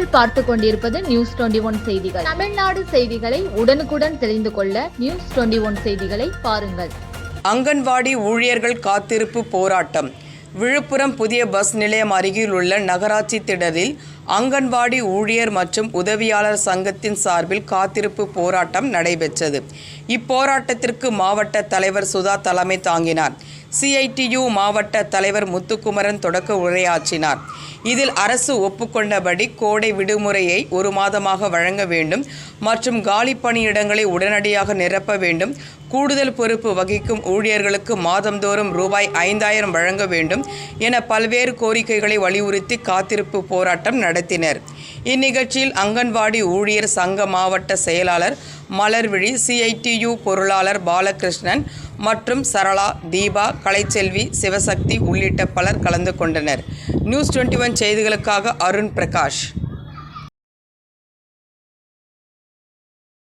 நீங்கள் பார்த்து கொண்டிருப்பது நியூஸ் டுவெண்டி ஒன் செய்திகள். தமிழ்நாடு செய்திகளை உடனுக்குடன் தெரிந்து கொள்ள நியூஸ் டுவெண்டி ஒன் செய்திகளை பாருங்கள். அங்கன்வாடி ஊழியர்கள் காத்திருப்பு போராட்டம். விழுப்புரம் புதிய பஸ் நிலையம் அருகில் உள்ள நகராட்சி திடலில் அங்கன்வாடி ஊழியர் மற்றும் உதவியாளர் சங்கத்தின் சார்பில் காத்திருப்பு போராட்டம் நடைபெற்றது. இப்போராட்டத்திற்கு மாவட்ட தலைவர் சுதா தலைமை தாங்கினார். சிஐடியு மாவட்ட தலைவர் முத்துக்குமரன் தொடக்க உரையாற்றினார். இதில் அரசு ஒப்புக்கொண்டபடி கோடை விடுமுறையை ஒரு மாதமாக வழங்க வேண்டும் மற்றும் காலி பணியிடங்களை உடனடியாக நிரப்ப வேண்டும் கூடுதல் பொறுப்பு வகிக்கும் ஊழியர்களுக்கு மாதந்தோறும் ரூபாய் ஐந்தாயிரம் வழங்க வேண்டும் என பல்வேறு கோரிக்கைகளை வலியுறுத்தி காத்திருப்பு போராட்டம் நடத்தினர். இந்நிகழ்ச்சியில் அங்கன்வாடி ஊழியர் சங்க மாவட்ட செயலாளர் மலர்விழி சிஐடியு பொருளாளர் பாலகிருஷ்ணன் மற்றும் சரளா தீபா கலைச்செல்வி சிவசக்தி உள்ளிட்ட பலர் கலந்து கொண்டனர். நியூஸ் டுவெண்ட்டி ஒன் செய்திகளுக்காக அருண் பிரகாஷ்.